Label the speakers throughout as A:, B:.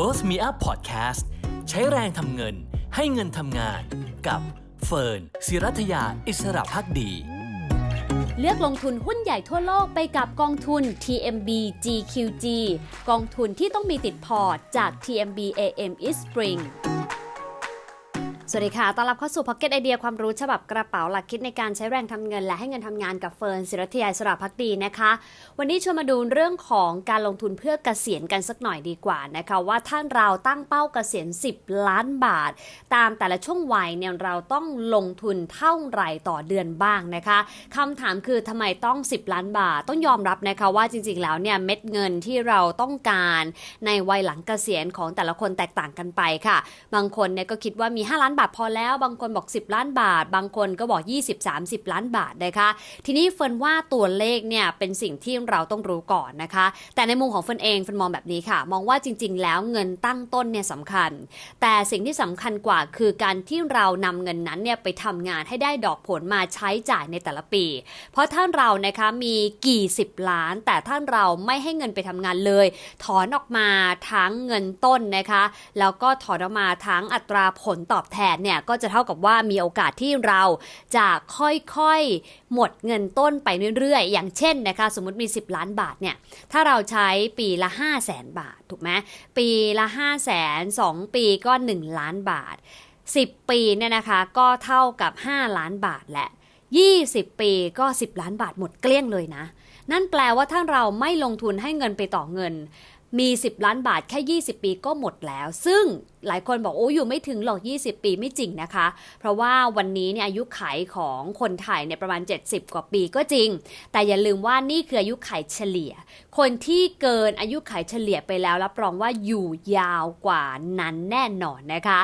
A: Worth Me Up Podcast ใช้แรงทำเงินให้เงินทำงาน กับเฟิร์นศิรัทยาอิสระพักดี
B: เลือกลงทุนหุ้นใหญ่ทั่วโลกไปกับกองทุน TMB GQG กองทุนที่ต้องมีติดพอร์ตจาก TMB AM East Spring สวัสดีค่ะ ต้อนรับเข้าสู่พ็อกเก็ตไอเดียความรู้ฉบับกระเป๋าหลักคิดในการใช้แรงทำเงิน และให้เงินทำงานกับเฟิร์นศิรัทยาสระพักดีนะคะ วันนี้ชวนมาดูเรื่องของการลงทุนเพื่อเกษียณกันสักหน่อยดีกว่านะคะ ว่าท่านเราตั้งเป้าเกษียณ 10 ล้านบาท ตามแต่ละช่วงวัยเนี่ยเราต้องลงทุนเท่าไหร่ต่อเดือนบ้างนะคะคำถามคือทำไมต้อง 10 ล้านบาท ต้องยอมรับนะคะว่าจริงๆแล้วเนี่ยเม็ดเงินที่เราต้องการในวัยหลังเกษียณของแต่ละคนแตกต่างกันไปค่ะ บางคนเนี่ยก็คิดว่ามี 5 ล้านบาทพอแล้ว บางคนบอก 10 ล้านบาท บางคนก็บอก 20-30 ล้านบาทนะคะ ทีนี้เฟิร์นว่าตัวเลขเนี่ยเป็นสิ่งที่เราต้องรู้ก่อนนะคะ แต่ในมุมของเฟิร์นเองเฟิร์นมองแบบนี้ค่ะ มองว่าจริง ๆ แล้วเงินตั้งต้นเนี่ยสำคัญ แต่สิ่งที่สำคัญกว่าคือการที่เรานำเงินนั้นเนี่ยไปทำงานให้ได้ดอกผลมาใช้จ่ายในแต่ละปี เพราะท่านเรานะคะมีกี่สิบล้าน แต่ท่านเราไม่ให้เงินไปทำงานเลย ถอนออกมาทั้งเงินต้นนะคะ แล้วก็ถอนออกมาทั้งอัตราผลตอบแทนเนี่ยก็จะเท่ากับว่ามีโอกาสที่เราจะค่อยๆ หมดเงินต้นไปเรื่อยๆ อย่างเช่นนะคะสมมติมี 10 ล้านบาทเนี่ยถ้าเราใช้ปีละ 5 0 0แสนบาทถูกไหมปีละ5 0 0แสน2ปีก็ 1 ล้านบาท 10 ปีเนี่ยนะคะก็เท่ากับ 5 ล้านบาทแหละ20 ปีก็ 10 ล้านบาทหมดเกลี้ยงเลยนะ นั่นแปลว่าถ้าเราไม่ลงทุนให้เงินไปต่อเงิน มี 10 ล้านบาทแค่ 20 ปีก็หมดแล้ว ซึ่งหลายคนบอกโอ้อยู่ไม่ถึงหรอก 20 ปีไม่จริงนะคะ เพราะว่าวันนี้เนี่ยอายุขัยของคนไทยเนี่ยประมาณ 70 กว่าปีก็จริง แต่อย่าลืมว่านี่คืออายุขัยเฉลี่ย คนที่เกินอายุขัยเฉลี่ยไปแล้วรับรองว่าอยู่ยาวกว่านั้นแน่นอนนะคะ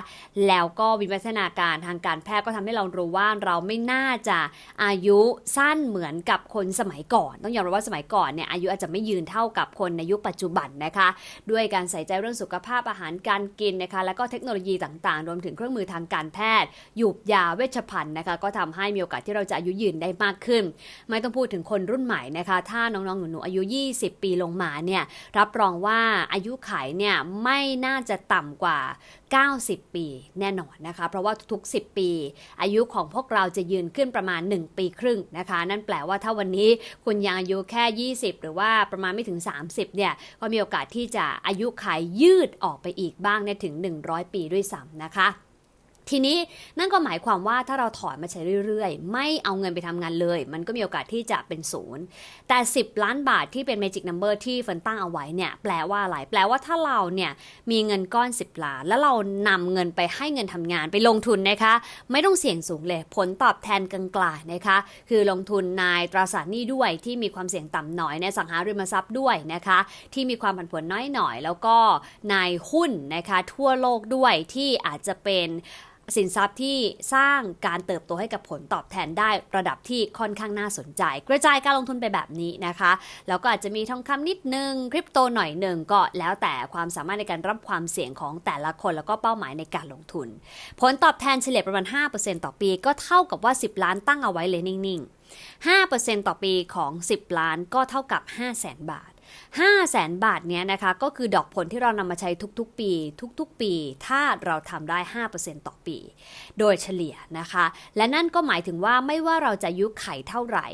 B: แล้วก็วิวัฒนาการทางการแพทย์ก็ทำให้เรารู้ว่าเราไม่น่าจะอายุสั้นเหมือนกับคนสมัยก่อน ต้องยอมรับว่าสมัยก่อนเนี่ยอายุอาจจะไม่ยืนเท่ากับคนในยุคปัจจุบันนะคะ ด้วยการใส่ใจเรื่องสุขภาพอาหารการกินนะคะแล้วก็เทคโนโลยีต่างๆ รวมถึงเครื่องมือทางการแพทย์หยูบยาเวชภัณฑ์นะคะ ก็ทำให้มีโอกาสที่เราจะอายุยืนได้มากขึ้น ไม่ต้องพูดถึงคนรุ่นใหม่นะคะ ถ้าน้องๆหนูๆอายุ 20 ปีลงมาเนี่ยรับรองว่าอายุขัยเนี่ยไม่น่าจะต่ำกว่า 90 ปีแน่นอนนะคะ เพราะว่าทุกๆ10 ปี อายุของพวกเราจะยืนขึ้นประมาณ 1 ปีครึ่งนะคะ นั่นแปลว่าถ้าวันนี้คุณยังอายุแค่ 20 หรือว่าประมาณไม่ถึง 30เนี่ยก็มีโอกาสที่จะอายุขัยยืดออกไปอีกบ้างเนี่ยถึง100 ปีด้วยซ้ำนะคะ ทีนี้นั่นก็หมายความว่าถ้าเราถอนมาใช้เรื่อยๆ ไม่เอาเงินไปทำงานเลย มันก็มีโอกาสที่จะเป็นศูนย์แต่ 10 ล้านบาทที่เป็น Magic Number ที่เฟิร์นตั้งเอาไว้เนี่ยแปลว่าอะไรแปลว่าถ้าเราเนี่ยมีเงินก้อน 10 ล้าน แล้วเรานำเงินไปให้เงินทำงานไปลงทุนนะคะ ไม่ต้องเสี่ยงสูงเลยผลตอบแทนกลางๆนะคะ คือลงทุนในตราสารหนี้ด้วยที่มีความเสี่ยงต่ำหน่อยในสังหาริมทรัพย์ด้วยนะคะ ที่มีความผันผวนน้อยหน่อย แล้วก็ในหุ้นนะคะทั่วโลกด้วยที่อาจจะเป็น สินทรัพย์ที่สร้างการเติบโตให้กับผลตอบแทนได้ระดับที่ค่อนข้างน่าสนใจ กระจายการลงทุนไปแบบนี้นะคะแล้วก็อาจจะมีทองคำนิดนึงคริปโตหน่อยหนึ่งก็แล้วแต่ความสามารถในการรับความเสี่ยงของแต่ละคนแล้วก็เป้าหมายในการลงทุน ผลตอบแทนเฉลี่ยประมาณ 5%ต่อปี ก็เท่ากับว่า 10 ล้านตั้งเอาไว้เลยนิ่งๆ5%ต่อปีของ 10 ล้านก็เท่ากับ 5 0 0 0 0 0 บาท 5 0 0แสนบาทเนี้ยนะคะ ก็คือดอกผลที่เรานำมาใช้ทุกๆ ปี ทุกๆ ปี ถ้าเราทำได้ 5%ต่อปี โดยเฉลี่ยนะคะ และนั่นก็หมายถึงว่าไม่ว่าเราจะยุไขเท่าไหร่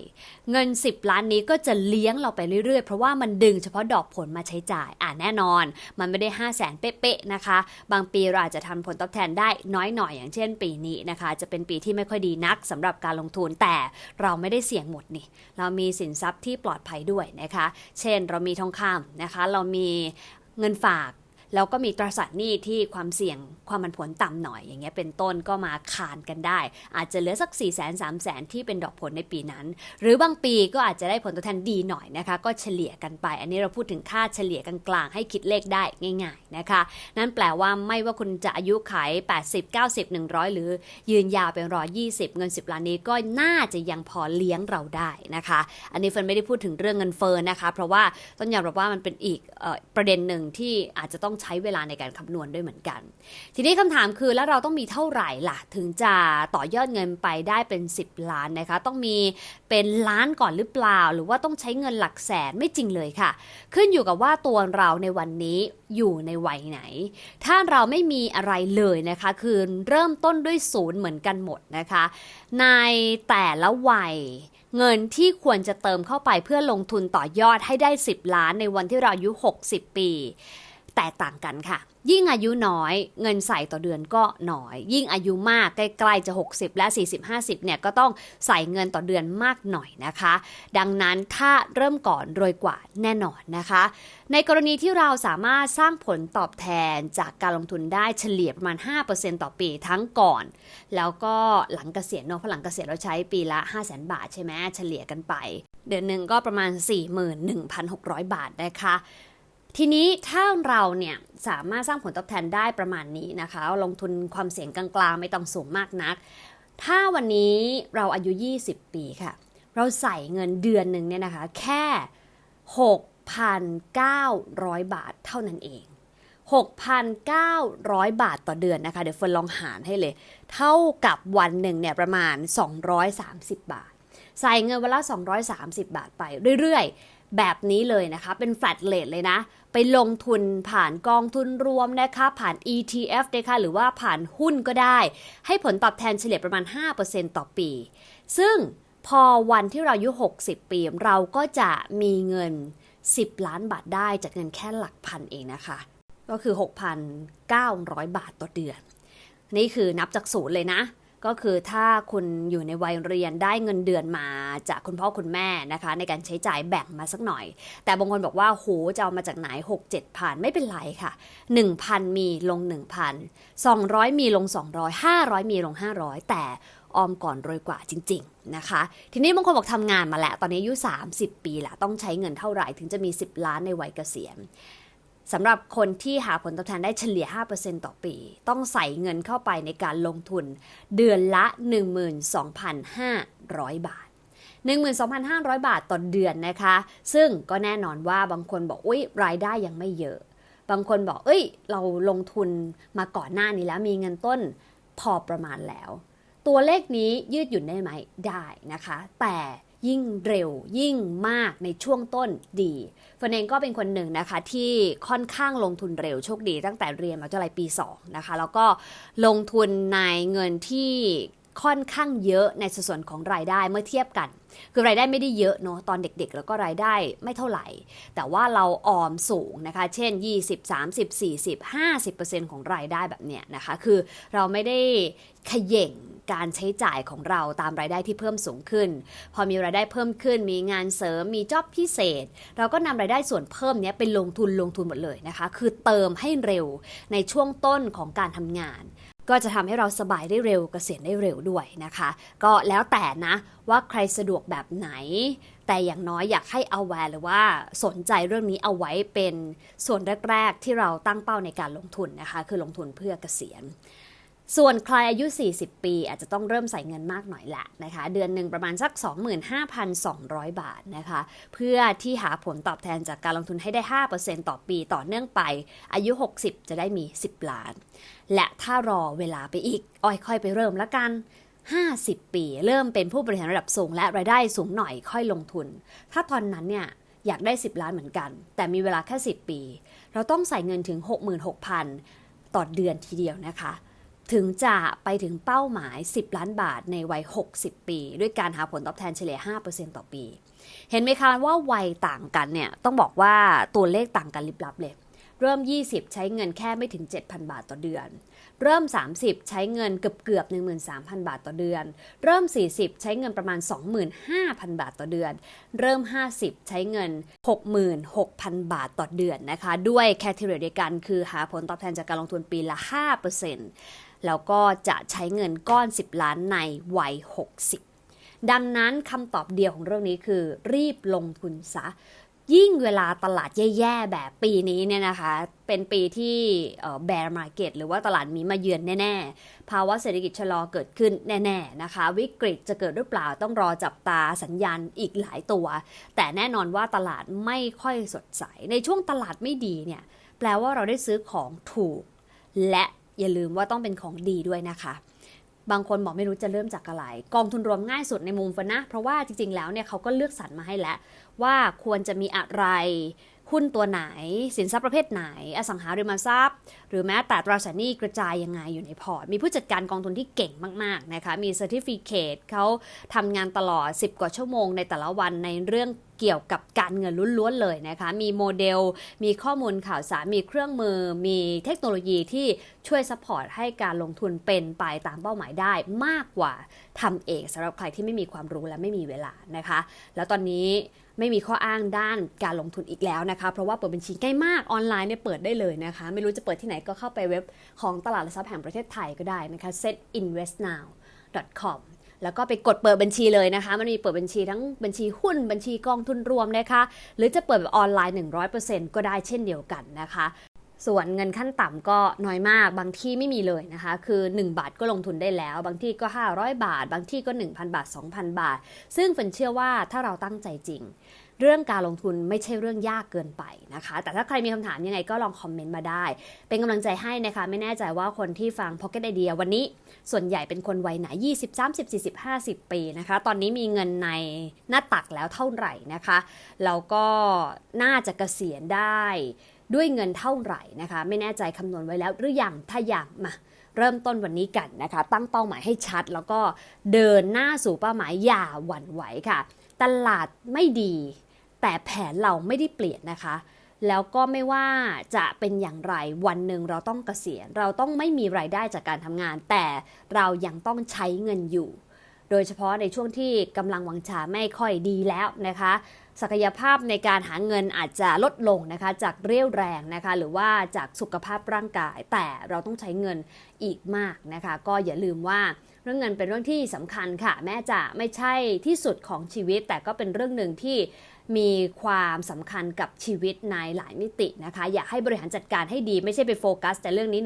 B: เงิน 10 ล้านนี้ก็จะเลี้ยงเราไปเรื่อยๆ เพราะว่ามันดึงเฉพาะดอกผลมาใช้จ่าย อ่าแน่นอน มันไม่ได้ 5 0 0แสนเป๊ะๆนะคะ บางปีเราอาจจะทำผลตอบแทนได้น้อยหน่อยอย่างเช่น ปีนี้นะคะ จะเป็นปีที่ไม่ค่อยดีนักสำหรับการลงทุนแต่เราไม่ได้เสี่ยงหมดนี่เรามีสินทรัพย์ที่ปลอดภัยด้วยนะคะ เช่น เรามีทองคำนะคะ เรามีเงินฝาก แล้วก็มีตราสารหนี้ที่ความเสี่ยงความผันผวนต่ำหน่อยอย่างเงี้ยเป็นต้นก็มาคานกันได้ อาจจะเหลือสัก4 0 0 0 0 0 3 0 0 0 0ที่เป็นดอกผลในปีนั้น หรือบางปีก็อาจจะได้ผลตอบแทนดีหน่อยนะคะ ก็เฉลี่ยกันไป อันนี้เราพูดถึงค่าเฉลี่ยกลางๆ ให้คิดเลขได้ง่าย ๆนะคะ นั่นแปลว่าไม่ว่าคุณจะอายุขัย80 90 100 หรือยืนยาวเป็นร้อยยี่สิบเงิน 10 ล้านนี้ก็น่าจะยังพอเลี้ยงเราได้นะคะ อันนี้เฟิร์นไม่ได้พูดถึงเรื่องเงินเฟ้อนะคะ เพราะว่าต้นยอมรับว่ามันเป็นอีกออประเด็นหนึ่งที่อาจจะต้องใช้เวลาในการคำนวณด้วยเหมือนกัน ทีนี้คำถามคือแล้วเราต้องมีเท่าไหร่ล่ะ ถึงจะต่อยอดเงินไปได้เป็น 10 ล้านนะคะ ต้องมีเป็นล้านก่อนหรือเปล่า หรือว่าต้องใช้เงินหลักแสนไม่จริงเลยค่ะ ขึ้นอยู่กับว่าตัวเราในวันนี้อยู่ในวัยไหน ถ้าเราไม่มีอะไรเลยนะคะ คือเริ่มต้นด้วยศูนย์เหมือนกันหมดนะคะ ในแต่ละวัยเงินที่ควรจะเติมเข้าไปเพื่อลงทุนต่อยอดให้ได้ 10 ล้านในวันที่เราอายุ 60 ปี แตกต่างกันค่ะ ยิ่งอายุน้อยเงินใส่ต่อเดือนก็น้อย ยิ่งอายุมากใกล้ๆจะ 60 และ 40-50 เนี่ยก็ต้องใส่เงินต่อเดือนมากหน่อยนะคะ ดังนั้นถ้าเริ่มก่อนรวยกว่าแน่นอนนะคะ ในกรณีที่เราสามารถสร้างผลตอบแทนจากการลงทุนได้เฉลี่ยประมาณ 5%ต่อปีทั้งก่อน แล้วก็หลังเกษียณเนอะเพราะหลังเกษียณเราใช้ปีละ 5 0 0 0 0 0 บาทใช่ไหมเฉลี่ยกันไป เดือนหนึ่งก็ประมาณ 41,600 บาทนะคะ ทีนี้ถ้าเราเนี่ยสามารถสร้างผลตอบแทนได้ประมาณนี้นะคะ ลงทุนความเสี่ยงกลางๆ ไม่ต้องสูงมากนัก ถ้าวันนี้เราอายุ 20 ปีค่ะ เราใส่เงินเดือนหนึ่งเนี่ยนะคะ แค่ 6,900 บาทเท่านั้นเอง 6,900 บาทต่อเดือนนะคะ เดี๋ยวเฟิร์นลองหารให้เลย เท่ากับวันหนึ่งเนี่ยประมาณ 230 บาท ใส่เงินวันละ 230 บาทไปเรื่อยๆ แบบนี้เลยนะคะ เป็นแฟลตเลทเลยนะ ไปลงทุนผ่านกองทุนรวมนะคะ ผ่าน ETF นะคะ หรือว่าผ่านหุ้นก็ได้ ให้ผลตอบแทนเฉลี่ยประมาณ 5%ต่อปี ซึ่งพอวันที่เราอายุ 60 ปี เราก็จะมีเงิน 10 ล้านบาทได้จากเงินแค่หลักพันเองนะคะ ก็คือ 6,900 บาทต่อเดือน นี่คือนับจากศูนย์เลยนะ ก็คือถ้าคุณอยู่ในวัยเรียนได้เงินเดือนมาจากคุณพ่อคุณแม่นะคะ ในการใช้จ่ายแบ่งมาสักหน่อย แต่บางคนบอกว่าโหจะเอามาจากไหน 6 7พันไม่เป็นไรค่ะ 1,000 มีลง 1,000 200 มีลง 200 500 มีลง 500 แต่ออมก่อนรวยกว่าจริง ๆนะคะ ทีนี้บางคนบอกทำงานมาแล้ว ตอนนี้อายุ 30 ปีละต้องใช้เงินเท่าไหร่ถึงจะมี 10 ล้านในวัยเกษียณ สำหรับคนที่หาผลตอบแทนได้เฉลี่ย 5%ต่อปี ต้องใส่เงินเข้าไปในการลงทุน เดือนละ 12,500 บาท 12,500 บาทต่อเดือนนะคะ ซึ่งก็แน่นอนว่าบางคนบอกอุ้ยรายได้ยังไม่เยอะ บางคนบอก เอ้ย เราลงทุนมาก่อนหน้านี้แล้วมีเงินต้นพอประมาณแล้ว ตัวเลขนี้ยืดหยุ่นได้ไหมได้นะคะ แต่ ยิ่งเร็วยิ่งมากในช่วงต้นดีเฟนเองก็เป็นคนหนึ่งนะคะที่ค่อนข้างลงทุนเร็วโชคดีตั้งแต่เรียนมาวิทยายปี 2 นะคะ แล้วก็ลงทุนในเงินที่ ค่อนข้างเยอะในสัดส่วนของรายได้เมื่อเทียบกัน คือรายได้ไม่ได้เยอะเนาะตอนเด็กๆ แล้วก็รายได้ไม่เท่าไหร่ แต่ว่าเราออมสูงนะคะ เช่น 20 30 40 50%ของรายได้แบบเนี้ยนะคะ คือเราไม่ได้ขย่งการใช้จ่ายของเราตามรายได้ที่เพิ่มสูงขึ้น พอมีรายได้เพิ่มขึ้น มีงานเสริมมีจ็อบพิเศษ เราก็นำรายได้ส่วนเพิ่มเนี้ยเป็นลงทุนลงทุนหมดเลยนะคะ คือเติมให้เร็วในช่วงต้นของการทำงาน ก็จะทำให้เราสบายได้เร็วกเกษียณได้เร็วด้วยนะคะ ก็แล้วแต่นะว่าใครสะดวกแบบไหน แต่อย่างน้อยอยากให้เอาแวร์หรือว่าสนใจเรื่องนี้เอาไว้เป็นส่วนแรก ๆ ที่เราตั้งเป้าในการลงทุนนะคะ คือลงทุนเพื่อกเกษียณ ส่วนใครอายุ 40 ปี อาจจะต้องเริ่มใส่เงินมากหน่อยแหละนะคะ เดือนหนึ่งประมาณสัก 25,200 บาทนะคะ เพื่อที่หาผลตอบแทนจากการลงทุนให้ได้ 5%ต่อปีต่อเนื่องไป อายุ 60 จะได้มี 10 ล้าน และถ้ารอเวลาไปอีก อ้อยค่อยไปเริ่มละกัน 50 ปี เริ่มเป็นผู้บริหารระดับสูง และรายได้สูงหน่อยค่อยลงทุน ถ้าตอนนั้นเนี่ยอยากได้ 10 ล้านเหมือนกัน แต่มีเวลาแค่ 10 ปี เราต้องใส่เงินถึง 66,000 ต่อเดือนทีเดียวนะคะ ถึงจะไปถึงเป้าหมาย 10 ล้านบาทในวัย 60 ปี ด้วยการหาผลตอบแทนเฉลี่ย 5%ต่อปี เห็นไหมคะว่าวัยต่างกันเนี่ย ต้องบอกว่าตัวเลขต่างกันลิบลับเลย เริ่ม 20 ใช้เงินแค่ไม่ถึง 7,000 บาทต่อเดือน เริ่ม 30 ใช้เงินเกือบเกือบ13,000 บาทต่อเดือน เริ่ม 40 ใช้เงินประมาณ 25,000 บาทต่อเดือน เริ่ม 50 ใช้เงิน 66,000 บาทต่อเดือนนะคะ ด้วยแคทเทอรีเดียวกันคือหาผลตอบแทนจากการลงทุนปีละ 5% แล้วก็จะใช้เงินก้อน 10 ล้านในวัย 60 ดังนั้นคำตอบเดียวของเรื่องนี้คือรีบลงทุนซะ ยิ่งเวลาตลาดแย่ๆ แบบปีนี้เนี่ยนะคะ เป็นปีที่แบร์มาร์เก็ตหรือว่าตลาดมีมาเยือนแน่ ๆ ภาวะเศรษฐกิจชะลอเกิดขึ้นแน่ๆนะคะ วิกฤตจะเกิดหรือเปล่าต้องรอจับตาสัญญาณอีกหลายตัว แต่แน่นอนว่าตลาดไม่ค่อยสดใส ในช่วงตลาดไม่ดีเนี่ยแปลว่าเราได้ซื้อของถูกและ อย่าลืมว่าต้องเป็นของดีด้วยนะคะ บางคนบอกไม่รู้จะเริ่มจากอะไร กองทุนรวมง่ายสุดในมุมฟันนะ เพราะว่าจริงๆแล้วเนี่ยเขาก็เลือกสรรมาให้แล้วว่าควรจะมีอะไร หุ้นตัวไหน สินทรัพย์ประเภทไหน อสังหาริมทรัพย์ หรือแม้แต่ตราสารหนี้กระจายยังไงอยู่ในพอร์ต มีผู้จัดการกองทุนที่เก่งมากๆนะคะมีเซอร์ติฟิเคตเขาทำงานตลอด 10 กว่าชั่วโมงในแต่ละวันในเรื่องเกี่ยวกับการเงินล้วนๆเลยนะคะ มีโมเดล มีข้อมูลข่าวสาร มีเครื่องมือ มีเทคโนโลยีที่ช่วยซัพพอร์ตให้การลงทุนเป็นไปตามเป้าหมายได้มากกว่าทำเองสำหรับใครที่ไม่มีความรู้และไม่มีเวลานะคะ แล้วตอนนี้ ไม่มีข้ออ้างด้านการลงทุนอีกแล้วนะคะ เพราะว่าเปิดบัญชีง่ายมากออนไลน์เนี่ยเปิดได้เลยนะคะ ไม่รู้จะเปิดที่ไหนก็เข้าไปเว็บของตลาดหลักทรัพย์แห่งประเทศไทยก็ได้นะคะ setinvestnow.com แล้วก็ไปกดเปิดบัญชีเลยนะคะ มันมีเปิดบัญชีทั้งบัญชีหุ้นบัญชีกองทุนรวมนะคะ หรือจะเปิดแบบออนไลน์ 100%ก็ได้เช่นเดียวกันนะคะ ส่วนเงินขั้นต่ำก็น้อยมากบางที่ไม่มีเลยนะคะ คือ 1 บาทก็ลงทุนได้แล้ว บางที่ก็ 500 บาท บางที่ก็ 1,000 บาท 2,000 บาท ซึ่งเฟินเชื่อว่าถ้าเราตั้งใจจริง เรื่องการลงทุนไม่ใช่เรื่องยากเกินไปนะคะ แต่ถ้าใครมีคำถามยังไงก็ลองคอมเมนต์มาได้ เป็นกำลังใจให้นะคะ ไม่แน่ใจว่าคนที่ฟัง Pocket Idea วันนี้ ส่วนใหญ่เป็นคนวัยไหน 20 30 40 50 ปีนะคะ ตอนนี้มีเงินในหน้าตักแล้วเท่าไหร่นะคะแล้วก็น่าจะเกษียณได้ ด้วยเงินเท่าไหร่นะคะ ไม่แน่ใจคำนวณไว้แล้วหรือยังถ้ายังมาเริ่มต้นวันนี้กันนะคะ ตั้งเป้าหมายให้ชัด แล้วก็เดินหน้าสู่เป้าหมายอย่าหวั่นไหวค่ะ ตลาดไม่ดี แต่แผนเราไม่ได้เปลี่ยนนะคะ แล้วก็ไม่ว่าจะเป็นอย่างไรวันหนึ่งเราต้องเกษียณ เราต้องไม่มีรายได้จากการทำงาน แต่เรายังต้องใช้เงินอยู่ โดยเฉพาะในช่วงที่กำลังวังชาไม่ค่อยดีแล้วนะคะ ศักยภาพในการหาเงินอาจจะลดลงนะคะจากเรี่ยวแรงนะคะหรือว่าจากสุขภาพร่างกาย แต่เราต้องใช้เงินอีกมากนะคะ ก็อย่าลืมว่าเรื่องเงินเป็นเรื่องที่สำคัญค่ะ แม้จะไม่ใช่ที่สุดของชีวิต แต่ก็เป็นเรื่องหนึ่งที่ มีความสำคัญกับชีวิตในหลายมิตินะคะ อยากให้บริหารจัดการให้ดีไม่ใช่ไปโฟกัส แต่เรื่องนี้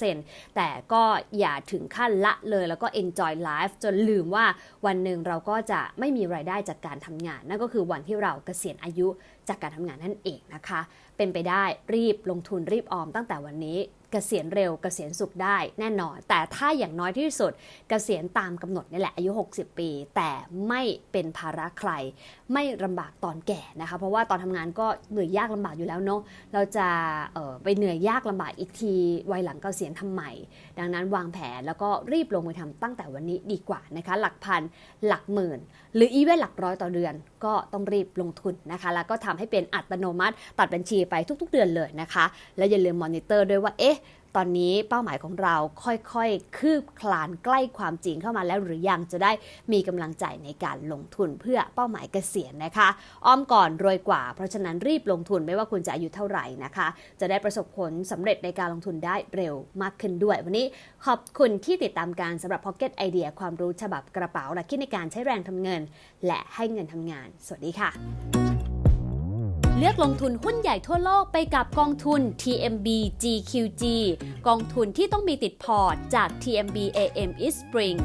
B: 100%แต่ก็อย่าถึงขั้นละเลยแล้วก็ enjoy life จนลืมว่าวันหนึ่งเราก็จะไม่มีรายได้จากการทำงาน นั่นก็คือวันที่เราเกษียณอายุจากการทำงานนั่นเองนะคะ เป็นไปได้รีบลงทุนรีบออมตั้งแต่วันนี้ เกษียณเร็วเกษียณสุขได้แน่นอน แต่ถ้าอย่างน้อยที่สุดเกษียณตามกำหนดนี่แหละอายุ 60 ปี แต่ไม่เป็นภาระใคร ไม่ลำบากตอนแก่นะคะ เพราะว่าตอนทำงานก็เหนื่อยยากลำบากอยู่แล้วเนาะเราจะไปเหนื่อยยากลำบากอีกทีวัยหลังเกษียณทำใหม่ ดังนั้นวางแผนแล้วก็รีบลงมือทำตั้งแต่วันนี้ดีกว่านะคะ หลักพันหลักหมื่น หรืออีเวนหลักร้อยต่อเดือน ก็ต้องรีบลงทุนนะคะ แล้วก็ทำให้เป็นอัตโนมัติ ตัดบัญชีไปทุก ๆ เดือนเลยนะคะ และอย่าลืมมอนิเตอร์ด้วยว่าเอ๊ะ ตอนนี้เป้าหมายของเราค่อยๆ คืบคลานใกล้ความจริงเข้ามาแล้วหรือยังจะได้มีกำลังใจในการลงทุนเพื่อเป้าหมายเกษียณนะคะ อ้อมก่อนรวยกว่า เพราะฉะนั้นรีบลงทุนไม่ว่าคุณจะอายุเท่าไหร่นะคะ จะได้ประสบผลสำเร็จในการลงทุนได้เร็วมากขึ้นด้วย วันนี้ขอบคุณที่ติดตามการสำหรับ Pocket Idea ความรู้ฉบับกระเป๋าและคิดในการใช้แรงทำเงิน และให้เงินทำงาน สวัสดีค่ะ ลือกลงทุนหุ้นใหญ่ทั่วโลกไปกับกองทุน TMB GQG กองทุนที่ต้องมีติดพอร์ตจาก TMB AM East Spring